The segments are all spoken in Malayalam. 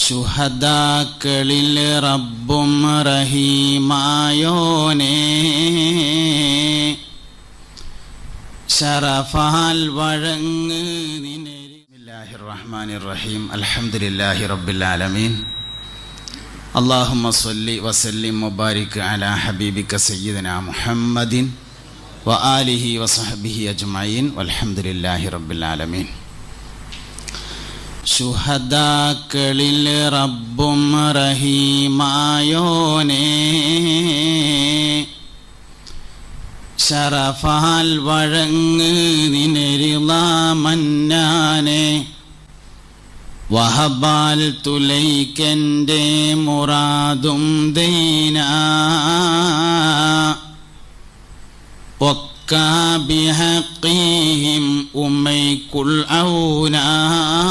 ശുഹദാക്കളിൽ റബ്ബും റഹീമായോനേ. ശറഫാൽ വഴങ്ങ് റഹ്മാൻ റഹീം അലഹമുല്ലാഹി റബ്ബുലാലമീൻ അള്ളാഹുമ സല്ലി വസല്ലിം മുബാരിക് അല ഹബീബിക സയ്യിദന മുഹമ്മദിൻ വ ആലിഹി വസഹബിഹി അജ്മീൻ വലഹമുല്ലാഹി റബ്ബുലാലമീൻ ശുഹദാക്കളിൽ റബ്ബും റഹീമായോനേ. ശറഫാൽ വഴങ്ങ് നിനരിളാമന്നാനെ വഹബാൽ തുലൈക്കന്റെ മുറാദും ദൈന. പൊക്കാബിഹീം ഉമ്മൈക്കുൾ ഔനാ.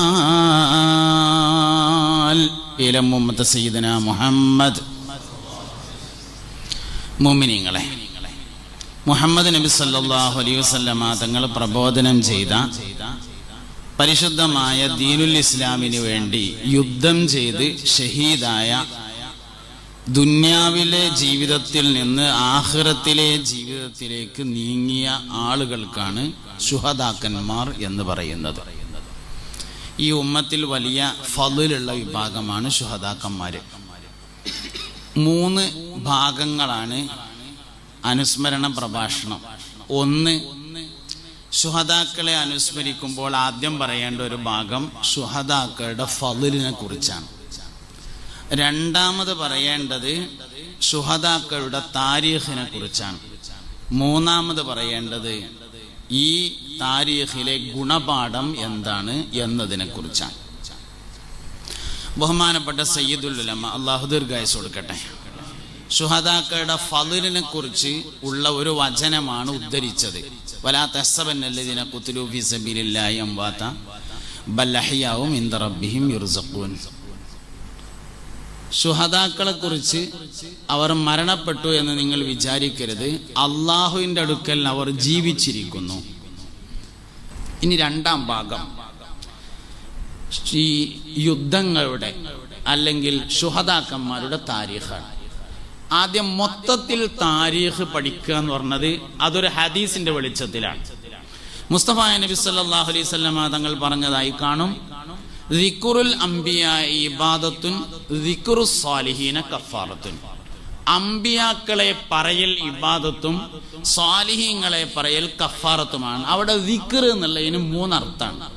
إلى മുഹമ്മദ് സയ്യിദന മുഹമ്മദ് മുമിനിങ്ങളെ മുഹമ്മദ് നബി സല്ലല്ലാഹു അലൈഹി വസല്ലമ തങ്ങൾ പ്രബോധനം ചെയ്ത പരിശുദ്ധമായ ദീനുൽ ഇസ്ലാമിന് വേണ്ടി യുദ്ധം ചെയ്ത് ഷഹീദായ ദുന്യാവിലെ ജീവിതത്തിൽ നിന്ന് ആഹ്റത്തിലെ ജീവിതത്തിലേക്ക് നീങ്ങിയ ആളുകൾക്കാണ് ശുഹദാക്കന്മാർ എന്ന് പറയുന്നത് ഈ ഉമ്മത്തിൽ വലിയ ഫതിലുള്ള വിഭാഗമാണ് ശുഹദാക്കന്മാര്. മൂന്ന് ഭാഗങ്ങളാണ് അനുസ്മരണ പ്രഭാഷണം. ഒന്ന് ശുഹദാക്കളെ അനുസ്മരിക്കുമ്പോൾ ആദ്യം പറയേണ്ട ഒരു ഭാഗം ശുഹദാക്കളുടെ ഫതിലിനെ കുറിച്ചാണ്. രണ്ടാമത് പറയേണ്ടത് ശുഹദാക്കളുടെ താരീഖിനെ കുറിച്ചാണ്. മൂന്നാമത് പറയേണ്ടത് ഈ താരീഖിലെ ഗുണപാഠം എന്താണ് എന്നതിനെ കുറിച്ചാണ് ബഹുമാനപ്പെട്ട സയ്യിദുൽ ഉലമ അള്ളാഹു ദീർഘായുസ് കൊടുക്കട്ടെ. ശുഹദാക്കളുടെ ഫതിലിനെ കുറിച്ച് ഉള്ള ഒരു വചനമാണ് ഉദ്ധരിച്ചത്. വലാ ഫീ റബ്ബിഹിം കുറിച്ച് അവർ മരണപ്പെട്ടു എന്ന് നിങ്ങൾ വിചാരിക്കരുത്. അള്ളാഹുവിന്റെ അടുക്കൽ അവർ ജീവിച്ചിരിക്കുന്നു. ഇനി രണ്ടാം ഭാഗം. ഈ യുദ്ധങ്ങളുടെ അല്ലെങ്കിൽ ശുഹദാക്കന്മാരുടെ താരീഖാണ്. ആദ്യം മൊത്തത്തിൽ താരീഖ് പഠിക്കുക എന്ന് പറഞ്ഞത് അതൊരു ഹദീസിന്റെ വെളിച്ചത്തിലാണ്. മുസ്തഫ നബി സല്ലാഹു അലൈഹി വസല്ലമ തങ്ങൾ പറഞ്ഞതായി കാണും. റിക്കുറുൽ അംബിയ ഇബാദത്തുൻ റിക്കുറു സാലിഹീന കഫാറത്തുൻ. അമ്പിയാക്കളെ പറയൽ ഇബാദത്തും സ്വാലിഹീങ്ങളെ പറയൽ കഫാറത്തുമാണ്. അവിടെ ദിക്കർ എന്നുള്ളതിന് മൂന്നർത്ഥമാണ്.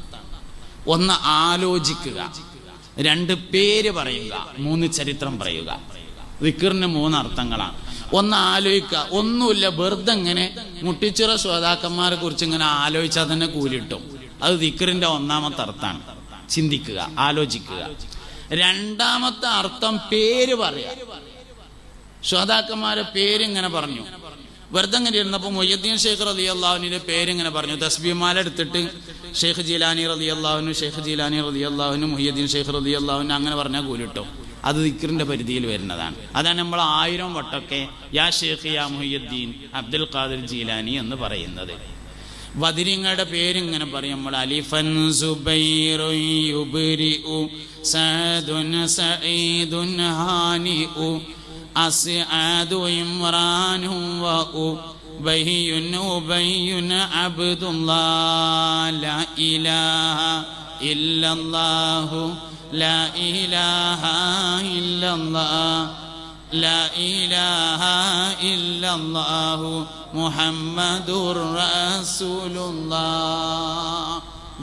ഒന്ന് ആലോചിക്കുക. രണ്ട് പേര് പറയുക. മൂന്ന് ചരിത്രം പറയുക. ദിക്കറിന് മൂന്നർത്ഥങ്ങളാണ്. ഒന്ന് ആലോചിക്കുക. ഒന്നുമില്ല വെറുതെ ഇങ്ങനെ മുട്ടിച്ചിറ ശ്രോതാക്കന്മാരെ കുറിച്ച് ഇങ്ങനെ ആലോചിച്ചാൽ തന്നെ കൂലിട്ടും. അത് ദിക്കറിന്റെ ഒന്നാമത്തെ അർത്ഥമാണ്. ചിന്തിക്കുക ആലോചിക്കുക. രണ്ടാമത്തെ അർത്ഥം പേര് പറയാ ശ്രോതാക്കന്മാരെ പേരിങ്ങനെ പറഞ്ഞു. വെറുതെ ഇങ്ങനെ ഇരുന്നപ്പോൾ മൊയ്യദ്ദീൻ ഷെയ്ഖ് റലി അള്ളാഹുവിന്റെ പേരിങ്ങനെ പറഞ്ഞു. തസ്ബിമാല എടുത്തിട്ട് ഷെയ്ഖ് ജീലാനി റലി അള്ളാഹുനു ഷെയ്ഖ് ജീലാനി റലി അള്ളാഹുനു മൊയ്യദ്ദീൻ ഷെയ്ഖ് റലി അള്ളാഹുനു അങ്ങനെ പറഞ്ഞാൽ കൂലിട്ടോ. അത് ദിക്കറിന്റെ പരിധിയിൽ വരുന്നതാണ്. അതാണ് നമ്മൾ ആയിരം വട്ടൊക്കെ യാ ഷെയ്ഖ് യാ മൊയ്യദ്ദീൻ അബ്ദുൽ ഖാദിർ ജീലാനി എന്ന് പറയുന്നത്. വദിരിങ്ങളുടെ പേരിങ്ങനെ പറയും നമ്മൾ അലിഫൻ സുബൈറു യുബ്രിഉ സഅദുൻ സഈദുൻ ഹാനിഉ അസ്ആദു ഇമ്രാനു വഉ ബഹിയുൻ ഉബയ്യുൻ അബ്ദുല്ലാഹ് ലാ ഇലാഹ ഇല്ലല്ലാഹു ലാ ഇലാഹ ഇല്ലല്ലാഹ് لا إله إلا الله محمد رسول الله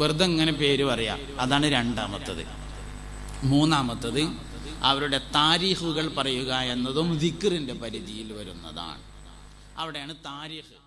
വെറുതെ ഇങ്ങനെ പേര് പറയാ അതാണ് രണ്ടാമത്തത് മൂന്നാമത്തത് അവരുടെ താരീഖുകൾ പറയുക എന്നതും ദിക്കറിന്റെ പരിധിയിൽ വരുന്നതാണ്. അവിടെയാണ് താരീഖ്.